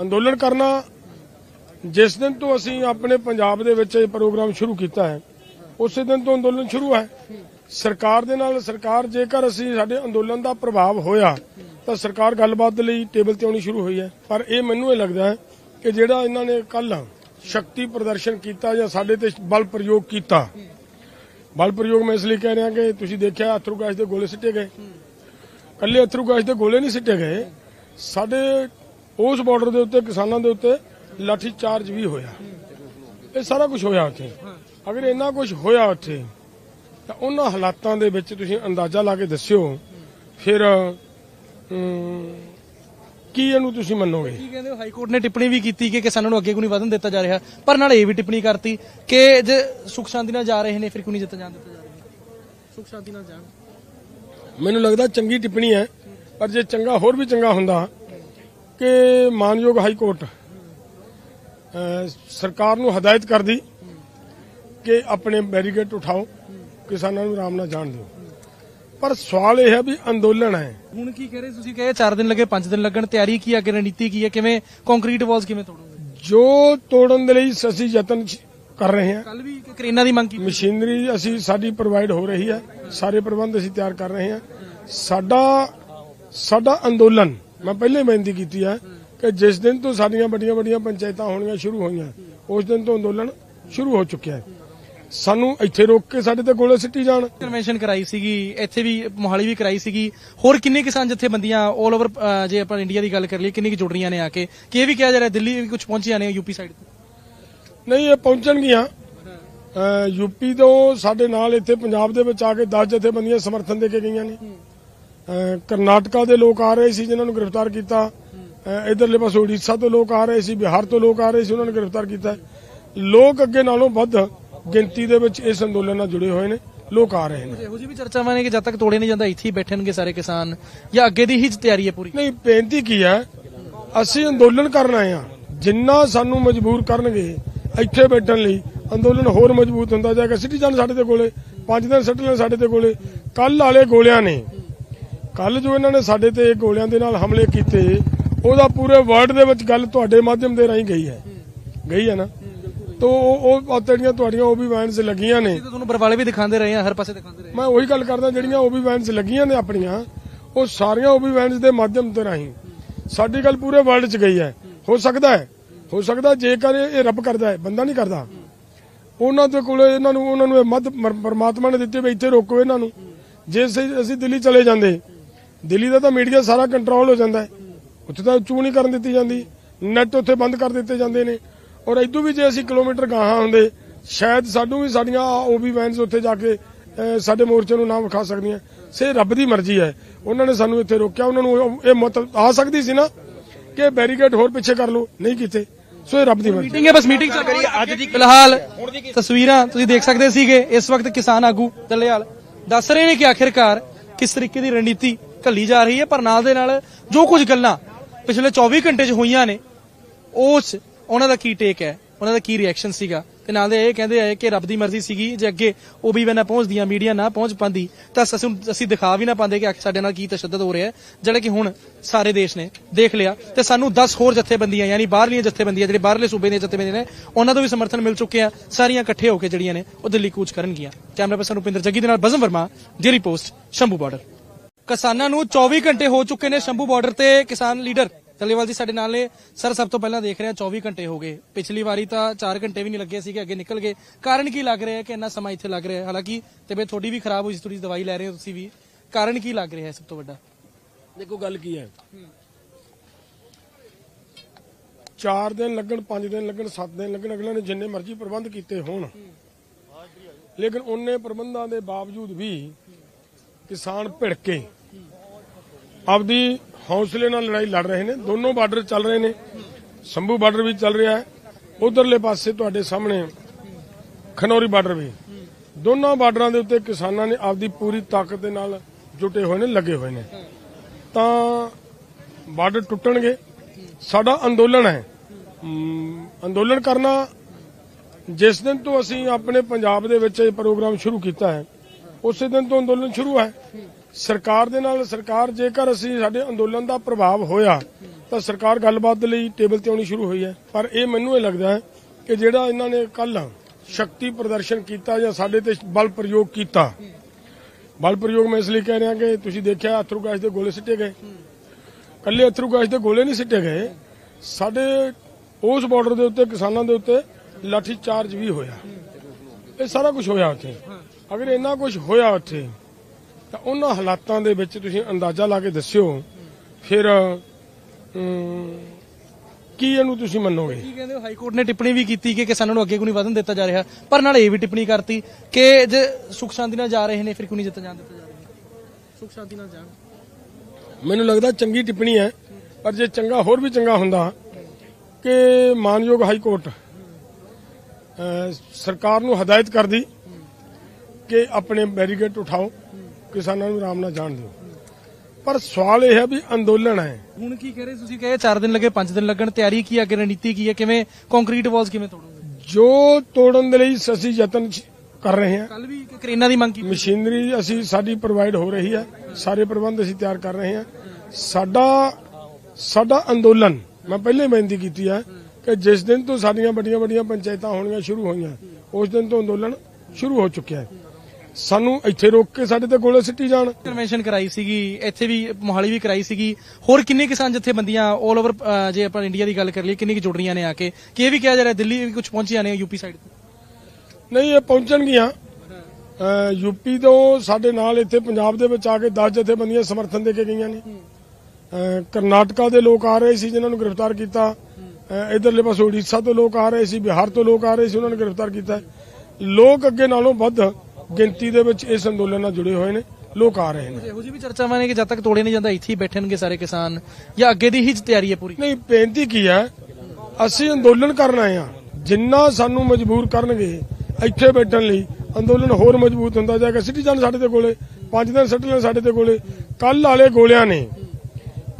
ਅੰਦੋਲਨ ਕਰਨਾ, ਜਿਸ ਦਿਨ ਤੋਂ ਅਸੀਂ ਆਪਣੇ ਪੰਜਾਬ ਦੇ ਵਿੱਚ ਇਹ ਪ੍ਰੋਗਰਾਮ ਸ਼ੁਰੂ ਕੀਤਾ ਹੈ, ਉਸੇ ਦਿਨ ਤੋਂ ਅੰਦੋਲਨ ਸ਼ੁਰੂ ਹੈ। ਸਰਕਾਰ ਦੇ ਨਾਲ, ਸਰਕਾਰ ਜੇਕਰ ਅਸੀਂ ਸਾਡੇ ਅੰਦੋਲਨ ਦਾ ਪ੍ਰਭਾਵ ਹੋਇਆ, ਤਾਂ ਸਰਕਾਰ ਗੱਲਬਾਤ ਲਈ ਟੇਬਲ ਤੇ ਆਉਣੀ ਸ਼ੁਰੂ ਹੋਈ ਹੈ। ਪਰ ਇਹ ਮੈਨੂੰ ਇਹ ਲੱਗਦਾ ਹੈ ਕਿ ਜਿਹੜਾ ਇਹਨਾਂ ਨੇ ਕੱਲ ਸ਼ਕਤੀ ਪ੍ਰਦਰਸ਼ਨ ਕੀਤਾ ਜਾਂ ਸਾਡੇ ਤੇ ਬਲ ਪ੍ਰਯੋਗ ਕੀਤਾ, ਬਲ ਪ੍ਰਯੋਗ ਮੈਂ ਇਸ ਲਈ ਕਹਿ ਰਿਹਾ ਕਿ ਤੁਸੀਂ ਦੇਖਿਆ ਅਥਰੂ ਗੈਸ ਦੇ ਗੋਲੇ ਸਿੱਟੇ ਗਏ। ਕੱਲੇ ਅਥਰੂ ਗੈਸ ਦੇ ਗੋਲੇ ਨਹੀਂ ਸਿੱਟੇ ਗਏ। ਸਾਡੇ ਉਸ ਬਾਰਡਰ ਦੇ ਉੱਤੇ, ਕਿਸਾਨਾਂ ਦੇ ਉੱਤੇ ਲਾਠੀ ਚਾਰਜ ਵੀ ਹੋਇਆ। ਇਹ ਸਾਰਾ ਕੁਝ ਹੋਇਆ ਉੱਥੇ। ਅਗਰ ਇੰਨਾ ਕੁਝ ਹੋਇਆ ਉੱਥੇ ਤਾਂ ਉਹਨਾਂ ਹਾਲਾਤਾਂ ਦੇ ਵਿੱਚ ਤੁਸੀਂ ਅੰਦਾਜ਼ਾ ਲਾ ਕੇ ਦੱਸਿਓ। ਫਿਰ ਕੀ ਇਹਨੂੰ ਤੁਸੀਂ ਮੰਨੋਗੇ? ਕੀ ਕਹਿੰਦੇ ਹੋ? ਹਾਈ ਕੋਰਟ ਨੇ ਟਿੱਪਣੀ ਵੀ ਕੀਤੀ ਕਿ ਕਿਸਾਨਾਂ ਨੂੰ ਅੱਗੇ ਕੋਈ ਨਹੀਂ ਵਧਣ ਦਿੱਤਾ ਜਾ ਰਿਹਾ। ਪਰ ਨਾਲ ਇਹ ਵੀ ਟਿੱਪਣੀ ਕਰਤੀ ਕਿ ਜੇ ਸੁਖ ਸ਼ਾਂਤੀ ਨਾਲ ਜਾ ਰਹੇ ਨੇ ਫਿਰ ਕਿਉਂ ਨਹੀਂ ਜਿੱਤ ਜਾਣ ਦਿੱਤਾ ਜਾ ਰਿਹਾ? ਸੁਖ ਸ਼ਾਂਤੀ ਨਾਲ ਜਾਣ। ਮੈਨੂੰ ਲੱਗਦਾ ਚੰਗੀ ਟਿੱਪਣੀ ਹੈ ਪਰ ਜੇ ਚੰਗਾ ਹੋਰ ਵੀ ਚੰਗਾ ਹੁੰਦਾ ਕਿ ਮਾਨਯੋਗ ਹਾਈ ਕੋਰਟ ਸਰਕਾਰ ਨੂੰ ਹਦਾਇਤ ਕਰਦੀ ਕਿ ਆਪਣੇ ਬੈਰੀਕੇਡ ਉਠਾਓ। ਕਿਸਾਨਾਂ ਨੂੰ ਆਰਾਮ ਨਾਲ ਜਾਣ ਦਿਓ। ਪਰ ਸਵਾਲ ਇਹ ਹੈ ਵੀ ਅੰਦੋਲਨ ਹੈ। ਹੁਣ ਕੀ ਕਹਿ ਰਹੇ? ਤੁਸੀਂ ਕਹੇ 4 ਦਿਨ ਲੱਗੇ 5 ਦਿਨ ਲੱਗਣ ਤਿਆਰੀ ਕੀ ਹੈ ਅੱਗੇ ਰਣਨੀਤੀ ਕੀ ਹੈ? ਕਿਵੇਂ ਕੰਕਰੀਟ ਵਾਲਸ ਕਿਵੇਂ ਤੋੜੋਗੇ? ਜੋ ਤੋੜਨ ਦੇ ਲਈ ਅਸੀਂ ਯਤਨ ਕਰ ਰਹੇ ਹਾਂ। ਕੱਲ ਵੀ ਕਰੇਨਾ ਦੀ ਮੰਗ ਕੀਤੀ ਮਸ਼ੀਨਰੀ ਅਸੀਂ ਸਾਡੀ ਪ੍ਰੋਵਾਈਡ ਹੋ ਰਹੀ ਹੈ। ਸਾਰੇ ਪ੍ਰਬੰਧ ਅਸੀਂ ਤਿਆਰ ਕਰ ਰਹੇ ਹਾਂ। ਸਾਡਾ ਸਾਡਾ ਅੰਦੋਲਨ ਮੈਂ ਪਹਿਲੇ ਬੇਨਤੀ ਕੀਤੀ ਹੈ ਕਿ ਜਿਸ ਦਿਨ ਤੋਂ ਸਾਡੀਆਂ ਵੱਡੀਆਂ ਵੱਡੀਆਂ ਪੰਚਾਇਤਾਂ ਹੋਣੀਆਂ ਸ਼ੁਰੂ ਹੋਈਆਂ ਉਸ ਦਿਨ ਤੋਂ ਅੰਦੋਲਨ ਸ਼ੁਰੂ ਹੋ ਚੁੱਕਿਆ ਹੈ। ਸਾਨੂੰ ਇੱਥੇ ਰੋਕ ਕੇ ਸਾਡੇ ਤੇ ਗੋਲੇ ਸਿੱਟੀ ਜਾਣ। ਕਨਵੈਨਸ਼ਨ ਕਰਾਈ ਸੀਗੀ ਇੱਥੇ ਵੀ ਮੋਹਾਲੀ ਵੀ ਕਰਾਈ ਸੀਗੀ। ਹੋਰ ਕਿੰਨੇ ਕਿਸਾਨ ਜਥੇਬੰਦੀਆਂ 올 ਓਵਰ ਜੇ ਆਪਾਂ ਇੰਡੀਆ ਦੀ ਗੱਲ ਕਰ ਲਈਏ ਕਿੰਨੀ ਕਿ ਜੁੜ ਰਹੀਆਂ ਨੇ ਆ ਕੇ? ਕਿ ਇਹ ਵੀ ਕਿਹਾ ਜਾ ਰਿਹਾ ਦਿੱਲੀ ਵੀ ਕੁਝ ਪਹੁੰਚੀਆਂ ਨੇ ਯੂਪੀ ਸਾਈਡ ਤੋਂ? ਨਹੀਂ ਇਹ ਪਹੁੰਚਣਗੀਆਂ। ਯੂਪੀ ਤੋਂ ਸਾਡੇ ਨਾਲ ਇੱਥੇ ਪੰਜਾਬ ਦੇ ਵਿੱਚ ਆ ਕੇ 10 ਜਥੇਬੰਦੀਆਂ ਸਮਰਥਨ ਦੇ ਕੇ ਗਈਆਂ ਨੇ। ਕਰਨਾਟਕਾ ਦੇ ਲੋਕ ਆ ਰਹੇ ਸੀ ਜਿਨ੍ਹਾਂ ਨੂੰ ਗ੍ਰਿਫਤਾਰ ਕੀਤਾ। ਇਧਰਲੇ ਪਾਸੇ ਉੜੀਸਾ ਤੋਂ ਲੋਕ ਆ ਰਹੇ ਸੀ ਬਿਹਾਰ ਤੋਂ ਲੋਕ ਆ ਰਹੇ ਸੀ ਉਹਨਾਂ ਨੂੰ ਗ੍ਰਿਫਤਾਰ ਕੀਤਾ। ਲੋਕ ਅੱਗੇ ਨਾਲੋਂ ਵੱਧ ਗਿਣਤੀ ਦੇ ਵਿੱਚ ਇਸ ਅੰਦੋਲਨ ਨਾਲ ਜੁੜੇ ਹੋਏ ਨੇ ਲੋਕ ਆ ਰਹੇ ਨੇ। ਇਹੋ ਜਿਹੀ ਵੀ ਚਰਚਾਵਾਂ ਨੇ ਕਿ ਜਦ ਤੱਕ ਤੋੜੇ ਨਹੀਂ ਜਾਂਦਾ ਇੱਥੇ ਹੀ ਬੈਠਣਗੇ ਸਾਰੇ ਕਿਸਾਨ ਜਾਂ ਅੱਗੇ ਦੀ ਹੀ ਤਿਆਰੀ ਹੈ ਪੂਰੀ? ਨਹੀਂ ਬੇਨਤੀ ਕੀ ਹੈ ਅਸੀਂ ਅੰਦੋਲਨ ਕਰਨ ਆਏ ਆ ਜਿੰਨਾ ਸਾਨੂੰ ਮਜਬੂਰ ਕਰਨਗੇ ਇੱਥੇ ਬੈਠਣ ਲਈ ਅੰਦੋਲਨ ਹੋਰ ਮਜ਼ਬੂਤ ਹੁੰਦਾ ਜਾਏਗਾ। ਸਿਟੀਜ਼ਨ ਸਾਡੇ ਦੇ ਕੋਲੇ ਪੰਜ ਦਿਨ ਸੱਟ ਲੈਣ ਸਾਡੇ ਦੇ ਕੋਲੇ। ਕੱਲ ਵਾਲੇ ਗੋਲਿਆਂ ਨੇ ਕੱਲ ਜੋ ਇਹਨਾਂ ਨੇ ਸਾਡੇ ਤੇ ਗੋਲਿਆਂ ਦੇ ਨਾਲ ਹਮਲੇ ਕੀਤੇ ਉਹਦਾ ਪੂਰੇ ਵਰਲਡ ਦੇ ਵਿੱਚ ਗੱਲ ਤੁਹਾਡੇ ਮਾਧਿਅਮ ਦੇ ਰਾਹੀਂ ਗਈ ਹੈ। ਗਈ ਹੈ ਨਾ? ਤੋ ਉਹ ਉਹ ਜਿਹੜੀਆਂ ਤੁਹਾਡੀਆਂ ਉਹ ਵੀ ਵੈਨਸ ਲੱਗੀਆਂ ਨੇ। ਤਾਂ ਤੁਹਾਨੂੰ ਬਰਵਾਲੇ ਵੀ ਦਿਖਾਉਂਦੇ ਰਹੇ ਆ ਹਰ ਪਾਸੇ ਦਿਖਾਉਂਦੇ ਰਹੇ ਮੈਂ ਉਹੀ ਗੱਲ ਕਰਦਾ ਜਿਹੜੀਆਂ ਓਬੀ ਵੈਨਸ ਲੱਗੀਆਂ ਨੇ ਆਪਣੀਆਂ ਉਹ ਸਾਰੀਆਂ ਓਬੀ ਵੈਨਸ ਦੇ ਮਾਧਿਅਮ ਤੇ ਰਾਹੀਂ। ਸਾਡੀ ਗੱਲ ਪੂਰੇ ਵਰਲਡ 'ਚ ਗਈ ਹੈ। ਹੋ ਸਕਦਾ ਹੈ ਹੋ ਸਕਦਾ ਜੇਕਰ ਇਹ ਰੱਬ ਕਰਦਾ ਹੈ ਬੰਦਾ ਨਹੀਂ ਕਰਦਾ। ਉਹਨਾਂ ਦੇ ਕੋਲੇ ਇਹਨਾਂ ਨੂੰ ਉਹਨਾਂ ਨੂੰ ਇਹ ਮੱਧ ਪਰਮਾਤਮਾ ਨੇ ਦਿੱਤੇ ਵੀ ਇੱਥੇ ਰੋਕੋ ਇਹਨਾਂ ਨੂੰ। ਜੇ ਅਸੀਂ ਅਸੀਂ ਦਿੱਲੀ ਚਲੇ ਜਾਂਦੇ ਦਿੱਲੀ ਦਾ ਤਾਂ ਮੀਡੀਆ ਸਾਰਾ ਕੰਟਰੋਲ ਹੋ ਜਾਂਦਾ ਹੈ। ਉੱਥੇ ਤਾਂ ਚੂ ਨਹੀਂ ਕਰਨ ਦਿੱਤੀ ਜਾਂਦੀ ਨੈਟ ਉੱਥੇ ਬੰਦ ਕਰ ਦਿੱਤੇ ਜਾਂਦੇ ਨੇ। ਔਰ ਇਦੋਂ ਵੀ ਜੇ ਅਸੀਂ ਕਿਲੋਮੀਟਰ ਗਾਹਾਂ ਹੁੰਦੇ, ਸ਼ਾਇਦ ਸਾਨੂੰ ਵੀ ਸਾਡੀਆਂ ਓਬੀ ਵੈਨਸ ਉੱਥੇ ਜਾ ਕੇ ਸਾਡੇ ਮੋਰਚੇ ਨੂੰ ਨਾ ਵਿਖਾ ਸਕਦੀਆਂ। ਸੇ ਰੱਬ ਦੀ ਮਰਜ਼ੀ ਹੈ। ਉਹਨਾਂ ਨੇ ਸਾਨੂੰ ਇੱਥੇ ਰੋਕਿਆ। ਉਹਨਾਂ ਨੂੰ ਇਹ ਮਤ ਆ ਸਕਦੀ ਸੀ ਨਾ ਕਿ ਬੈਰੀਕੇਡ ਹੋਰ ਪਿੱਛੇ ਕਰ ਲਓ। ਨਹੀਂ ਕੀਤੇ। ਸੋ ਇਹ ਰੱਬ ਦੀ ਮਰਜ਼ੀ ਮੀਟਿੰਗ ਹੈ, ਬਸ ਮੀਟਿੰਗ ਚੱਲ ਰਹੀ ਹੈ। ਅੱਜ ਦੀ ਫਿਲਹਾਲ ਤਸਵੀਰਾਂ ਤੁਸੀਂ ਦੇਖ ਸਕਦੇ ਸੀਗੇ। ਇਸ ਵਕਤ ਕਿਸਾਨ ਆਗੂ ਦੱਲੇਵਾਲ ਦੱਸ ਰਹੇ ਨੇ ਕਿ ਆਖਿਰਕਾਰ ਕਿਸ ਤਰੀਕੇ ਦੀ ਰਣਨੀਤੀ ਘੱਲੀ ਜਾ ਰਹੀ ਹੈ। ਪਰ ਨਾਲ ਦੇ ਨਾਲ ਜੋ ਕੁਝ ਗੱਲਾਂ ਪਿਛਲੇ 24 ਘੰਟੇ 'ਚ ਹੋਈਆਂ ਨੇ, ਉਸ ਉਹਨਾਂ ਦਾ ਕੀ ਟੇਕ ਹੈ? ਉਹਨਾਂ ਦਾ ਕੀ ਰਿਐਕਸ਼ਨ ਸੀਗਾ? ਤੇ ਨਾਲ ਦੇ ਇਹ ਕਹਿੰਦੇ ਆ ਕਿ ਰੱਬ ਦੀ ਮਰਜ਼ੀ ਸੀਗੀ, ਜੇ ਅੱਗੇ ਉਹ ਵੀ ਨਾ ਪਹੁੰਚਦੀਆਂ ਮੀਡੀਆ ਨਾ ਪਹੁੰਚ ਪਾਂਦੀ ਤਾਂ ਅਸੀਂ ਅਸੀਂ ਦਿਖਾ ਵੀ ਨਾ ਪਾਉਂਦੇ ਕਿ ਸਾਡੇ ਨਾਲ ਕੀ ਤਸ਼ੱਦਦ ਹੋ ਰਿਹਾ ਹੈ, ਜਿਹੜਾ ਕਿ ਹੁਣ ਸਾਰੇ ਦੇਸ਼ ਨੇ ਦੇਖ ਲਿਆ। ਤੇ ਸਾਨੂੰ 10 ਹੋਰ ਜਥੇਬੰਦੀਆਂ, ਯਾਨੀ ਬਾਹਰਲੀਆਂ ਜਥੇਬੰਦੀਆਂ, ਜਿਹੜੇ ਬਾਹਰਲੇ ਸੂਬੇ ਦੀਆਂ ਜਥੇਬੰਦੀਆਂ ਨੇ, ਉਹਨਾਂ ਤੋਂ ਵੀ ਸਮਰਥਨ ਮਿਲ ਚੁੱਕਿਆ ਸਾਰੀਆਂ ਇਕੱਠੇ ਹੋ ਕੇ ਜਿਹੜੀਆਂ ਨੇ, ਉਹ ਦਿੱਲੀ ਕੂਚ ਕਰਨਗੀਆਂ। ਕੈਮਰਾ ਪਰਸਨ ਰੁਪਿੰਦਰ ਜੱਗੀ ਦੇ ਨਾਲ Bazm Verma daily post, Shambhu border ਕਿਸਾਨਾਂ ਨੂੰ 24 ਘੰਟੇ ਹੋ ਚੁੱਕੇ ਨੇ ਸ਼ੰਭੂ ਬਾਰਡਰ ਤੇ ਕਿਸਾਨ ਲੀਡਰ ਤਲੇਵਾਲ ਜੀ ਸਾਡੇ ਨਾਲ ਨੇ। ਸਰ ਸਭ ਤੋਂ ਪਹਿਲਾਂ ਦੇਖ ਰਹੇ ਹਾਂ 24 ਘੰਟੇ ਹੋ ਗਏ। ਪਿਛਲੀ ਵਾਰੀ ਤਾਂ 4 ਘੰਟੇ ਵੀ ਨਹੀਂ ਲੱਗੇ ਸੀਗੇ ਅੱਗੇ ਨਿਕਲ ਗਏ। ਕਾਰਨ ਕੀ ਲੱਗ ਰਿਹਾ ਹੈ ਕਿ ਇੰਨਾ ਸਮਾਂ ਇੱਥੇ ਲੱਗ ਰਿਹਾ ਹੈ? ਹਾਲਾਂਕਿ ਤਬੀਅਤ ਤੁਹਾਡੀ ਵੀ ਖਰਾਬ ਹੋਈ ਸੀ ਥੋੜੀ ਦਵਾਈ ਲੈ ਰਹੇ ਹੋ ਤੁਸੀਂ ਵੀ। ਕਾਰਨ ਕੀ ਲੱਗ ਰਿਹਾ ਹੈ ਸਭ ਤੋਂ ਵੱਡਾ? ਦੇਖੋ ਗੱਲ ਕੀ ਹੈ? 4 ਦਿਨ ਲੱਗਣ 5 ਦਿਨ ਲੱਗਣ 7 ਦਿਨ ਲੱਗਣ ਅਗਲੇ ਨੇ ਜਿੰਨੇ ਮਰਜ਼ੀ ਪ੍ਰਬੰਧ ਕੀਤੇ ਹੋਣ। ਲੇਕਿਨ ਉਹਨੇ ਪ੍ਰਬੰਧਾਂ ਦੇ ਬਾਵਜੂਦ ਵੀ ਕਿਸਾਨ ਭਿੜ ਕੇ ਆਪਦੀ ਹੌਸਲੇ ਨਾਲ ਲੜਾਈ ਲੜ ਰਹੇ ਨੇ। ਦੋਨੋਂ ਬਾਰਡਰ ਚੱਲ ਰਹੇ ਨੇ। ਸੰਭੂ ਬਾਰਡਰ ਵੀ ਚੱਲ ਰਿਹਾ ਹੈ। ਉਧਰਲੇ ਪਾਸੇ ਤੁਹਾਡੇ ਸਾਹਮਣੇ ਖਨੌਰੀ ਬਾਰਡਰ ਵੀ। ਦੋਨਾਂ ਬਾਰਡਰਾਂ ਦੇ ਉੱਤੇ ਕਿਸਾਨਾਂ ਨੇ ਆਪਦੀ ਪੂਰੀ ਤਾਕਤ ਦੇ ਨਾਲ ਜੁਟੇ ਹੋਏ ਨੇ, ਲੱਗੇ ਹੋਏ ਨੇ। ਤਾਂ ਬਾਰਡਰ ਟੁੱਟਣਗੇ। ਸਾਡਾ ਅੰਦੋਲਨ ਹੈ। ਅੰਦੋਲਨ ਕਰਨਾ, ਜਿਸ ਦਿਨ ਤੋਂ ਅਸੀਂ ਆਪਣੇ ਪੰਜਾਬ ਦੇ ਵਿੱਚ ਇਹ ਪ੍ਰੋਗਰਾਮ ਸ਼ੁਰੂ ਕੀਤਾ ਹੈ, ਉਸੇ ਦਿਨ ਤੋਂ ਅੰਦੋਲਨ ਸ਼ੁਰੂ ਹੈ। ਸਰਕਾਰ ਦੇ ਨਾਲ, ਸਰਕਾਰ ਜੇਕਰ ਅਸੀਂ ਸਾਡੇ ਅੰਦੋਲਨ ਦਾ ਪ੍ਰਭਾਵ ਹੋਇਆ, ਤਾਂ ਸਰਕਾਰ ਗੱਲਬਾਤ ਦੇ ਲਈ ਟੇਬਲ ਤੇ ਆਉਣੀ ਸ਼ੁਰੂ ਹੋਈ ਹੈ। ਪਰ ਇਹ ਮੈਨੂੰ ਇਹ ਲੱਗਦਾ ਹੈ ਕਿ ਜਿਹੜਾ ਇਹਨਾਂ ਨੇ ਕੱਲ ਸ਼ਕਤੀ ਪ੍ਰਦਰਸ਼ਨ ਕੀਤਾ ਜਾਂ ਸਾਡੇ ਤੇ ਬਲ ਪ੍ਰਯੋਗ ਕੀਤਾ, ਬਲ ਪ੍ਰਯੋਗ ਮੈਂ ਇਸ ਲਈ ਕਹਿ ਰਿਹਾ ਕਿ ਤੁਸੀਂ ਦੇਖਿਆ ਅਥਰੂ ਗੈਸ ਦੇ ਗੋਲੇ ਸਿੱਟੇ ਗਏ। ਕੱਲੇ ਅਥਰੂ ਗੈਸ ਦੇ ਗੋਲੇ ਨਹੀਂ ਸਿੱਟੇ ਗਏ। ਸਾਡੇ ਉਸ ਬਾਰਡਰ ਦੇ ਉੱਤੇ, ਕਿਸਾਨਾਂ ਦੇ ਉੱਤੇ ਲਾਠੀ ਚਾਰਜ ਵੀ ਹੋਇਆ। ਇਹ ਸਾਰਾ ਕੁਝ ਹੋਇਆ ਉੱਥੇ। ਅਗਰ ਇੰਨਾ ਕੁਝ ਹੋਇਆ ਉੱਥੇ ਤਾਂ ਉਹਨਾਂ ਹਾਲਾਤਾਂ ਦੇ ਵਿੱਚ ਤੁਸੀਂ ਅੰਦਾਜ਼ਾ ਲਾ ਕੇ ਦੱਸਿਓ ਫਿਰ ਕੀ ਇਹਨੂੰ ਤੁਸੀਂ ਮੰਨੋਗੇ? ਕੀ ਕਹਿੰਦੇ ਹੋ? ਹਾਈ ਕੋਰਟ ਨੇ ਟਿੱਪਣੀ ਵੀ ਕੀਤੀ ਕਿ ਕਿਸਾਨਾਂ ਨੂੰ ਅੱਗੇ ਕਿਉਂ ਨਹੀਂ ਵਧਣ ਦਿੱਤਾ ਜਾ ਰਿਹਾ ਪਰ ਨਾਲ ਇਹ ਵੀ ਟਿੱਪਣੀ ਕਰਤੀ ਕਿ ਜੇ ਸੁਖ ਸ਼ਾਂਤੀ ਨਾਲ ਜਾ ਰਹੇ ਨੇ ਫਿਰ ਕਿਉਂ ਨਹੀਂ ਜਿੱਤ ਜਾਣ ਦਿੱਤਾ ਜਾ ਰਿਹਾ? ਸੁਖ ਸ਼ਾਂਤੀ ਨਾਲ ਜਾਣ। ਮੈਨੂੰ ਲੱਗਦਾ ਚੰਗੀ ਟਿੱਪਣੀ ਹੈ ਪਰ ਜੇ ਚੰਗਾ ਹੋਰ ਵੀ ਚੰਗਾ ਹੁੰਦਾ ਕਿ ਮਾਨਯੋਗ ਹਾਈ ਕੋਰਟ ਸਰਕਾਰ ਨੂੰ ਹਦਾਇਤ ਕਰਦੀ ਕਿ ਆਪਣੇ ਬੈਰੀਕੇਡ ਉਠਾਓ। ਕਿਸਾਨਾਂ ਨੂੰ ਆਰਾਮ ਨਾਲ ਜਾਣ ਦਿਓ। ਪਰ ਸਵਾਲ ਇਹ ਹੈ ਵੀ ਅੰਦੋਲਨ ਹੈ। ਹੁਣ ਕੀ ਕਹਿ ਰਹੇ? ਤੁਸੀਂ ਕਹੇ 4 ਦਿਨ ਲੱਗੇ 5 ਦਿਨ ਲੱਗਣ ਤਿਆਰੀ ਕੀ ਅੱਗੇ ਰਣਨੀਤੀ ਕੀ ਹੈ? ਕਿਵੇਂ ਕੰਕਰੀਟ ਵਾਲਸ ਕਿਵੇਂ ਤੋੜੋਗੇ? ਜੋ ਤੋੜਨ ਦੇ ਲਈ ਅਸੀਂ ਯਤਨ ਕਰ ਰਹੇ ਹਾਂ। ਕੱਲ ਵੀ ਕਰੇਨਾਂ ਦੀ ਮੰਗ ਕੀਤੀ ਮਸ਼ੀਨਰੀ ਅਸੀਂ ਸਾਡੀ ਪ੍ਰੋਵਾਈਡ ਹੋ ਰਹੀ ਹੈ। ਸਾਰੇ ਪ੍ਰਬੰਧ ਅਸੀਂ ਤਿਆਰ ਕਰ ਰਹੇ ਹਾਂ। ਸਾਡਾ ਸਾਡਾ ਅੰਦੋਲਨ ਮੈਂ ਪਹਿਲੇ ਬੇਨਤੀ ਕੀਤੀ ਹੈ ਕਿ ਜਿਸ ਦਿਨ ਤੋਂ ਸਾਡੀਆਂ ਵੱਡੀਆਂ ਵੱਡੀਆਂ ਪੰਚਾਇਤਾਂ ਹੋਣੀਆਂ ਸ਼ੁਰੂ ਹੋਈਆਂ ਉਸ ਦਿਨ ਤੋਂ ਅੰਦੋਲਨ ਸ਼ੁਰੂ ਹੋ ਚੁੱਕਿਆ ਹੈ। ਸਾਨੂੰ ਇੱਥੇ ਰੋਕ ਕੇ ਸਾਡੇ ਤੇ ਗੋਲੇ ਸਿੱਟੀ ਜਾਣ। ਕਨਵੈਨਸ਼ਨ ਕਰਾਈ ਸੀਗੀ ਇੱਥੇ ਵੀ ਮੋਹਾਲੀ ਵੀ ਕਰਾਈ ਸੀਗੀ। ਹੋਰ ਕਿੰਨੇ ਕਿਸਾਨ ਜਥੇਬੰਦੀਆਂ 올 ਓਵਰ ਜੇ ਆਪਾਂ ਇੰਡੀਆ ਦੀ ਗੱਲ ਕਰ ਲਈਏ ਕਿੰਨੀ ਕਿ ਜੁੜ ਰਹੀਆਂ ਨੇ ਆ ਕੇ? ਕਿ ਇਹ ਵੀ ਕਿਹਾ ਜਾ ਰਿਹਾ ਦਿੱਲੀ ਵੀ ਕੁਝ ਪਹੁੰਚੀਆਂ ਨੇ ਯੂਪੀ ਸਾਈਡ ਤੋਂ? ਨਹੀਂ ਇਹ ਪਹੁੰਚਣਗੀਆਂ। ਯੂਪੀ ਤੋਂ ਸਾਡੇ ਨਾਲ ਇੱਥੇ ਪੰਜਾਬ ਦੇ ਵਿੱਚ ਆ ਕੇ 10 ਜਥੇਬੰਦੀਆਂ ਸਮਰਥਨ ਦੇ ਕੇ ਗਈਆਂ ਨੇ। ਕਰਨਾਟਕਾ ਦੇ ਲੋਕ ਆ ਰਹੇ ਸੀ ਜਿਨ੍ਹਾਂ ਨੂੰ ਗ੍ਰਿਫਤਾਰ ਕੀਤਾ। ਇਧਰਲੇ ਪਾਸੇ ਉੜੀਸਾ ਤੋਂ ਲੋਕ ਆ ਰਹੇ ਸੀ ਬਿਹਾਰ ਤੋਂ ਲੋਕ ਆ ਰਹੇ ਸੀ ਉਹਨਾਂ ਨੂੰ ਗ੍ਰਿਫਤਾਰ ਕੀਤਾ। ਲੋਕ ਅੱਗੇ ਨਾਲੋਂ ਵੱਧ ਗਿਣਤੀ ਦੇ ਵਿੱਚ ਇਸ ਅੰਦੋਲਨ ਨਾਲ ਜੁੜੇ ਹੋਏ ਨੇ ਲੋਕ ਆ ਰਹੇ ਨੇ। ਇਹੋ ਜਿਹੀ ਵੀ ਚਰਚਾਵਾਂ ਨੇ ਕਿ ਜਦ ਤੱਕ ਤੋੜੇ ਨਹੀਂ ਜਾਂਦਾ ਇੱਥੇ ਹੀ ਬੈਠਣਗੇ ਸਾਰੇ ਕਿਸਾਨ ਜਾਂ ਅੱਗੇ ਦੀ ਹੀ ਤਿਆਰੀ ਹੈ ਪੂਰੀ? ਨਹੀਂ ਬੇਨਤੀ ਕੀ ਹੈ ਅਸੀਂ ਅੰਦੋਲਨ ਕਰਨ ਆਏ ਆ ਜਿੰਨਾ ਸਾਨੂੰ ਮਜਬੂਰ ਕਰਨਗੇ ਇੱਥੇ ਬੈਠਣ ਲਈ ਅੰਦੋਲਨ ਹੋਰ ਮਜ਼ਬੂਤ ਹੁੰਦਾ ਜਾਏਗਾ। ਸਿੱਟੀ ਜਾਣ ਸਾਡੇ ਤੇ ਕੋਲੇ ਪੰਜ ਦਿਨ ਸੱਟ ਲੈਣ ਸਾਡੇ ਤੇ ਕੋਲੇ ਕੱਲ ਵਾਲੇ ਗੋਲਿਆਂ ਨੇ।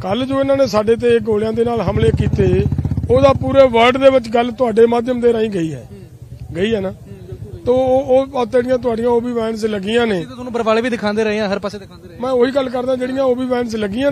ਕੱਲ ਜੋ ਇਹਨਾਂ ਨੇ ਸਾਡੇ ਤੇ ਗੋਲਿਆਂ ਦੇ ਨਾਲ ਹਮਲੇ ਕੀਤੇ ਉਹਦਾ ਪੂਰੇ ਵਰਲਡ ਦੇ ਵਿੱਚ ਗੱਲ ਤੁਹਾਡੇ ਮਾਧਿਅਮ ਦੇ ਰਾਹੀਂ ਗਈ ਹੈ। ਗਈ ਹੈ ਨਾ? ਤੋ ਉਹ ਜਿਹੜੀਆਂ ਤੁਹਾਡੀਆਂ ਉਹ ਵੀ ਵੈਨਸ ਲੱਗੀਆਂ ਨੇ ਤੁਹਾਨੂੰ ਬਰਵਾਲੇ ਵੀ ਦਿਖਾਉਂਦੇ ਰਹੇ ਆ ਹਰ ਪਾਸੇ ਦਿਖਾਉਂਦੇ ਰਹੇ। ਮੈਂ ਉਹੀ ਗੱਲ ਕਰਦਾ ਜਿਹੜੀਆਂ ਉਹ ਵੀ ਵੈਨਸ ਲੱਗੀਆਂ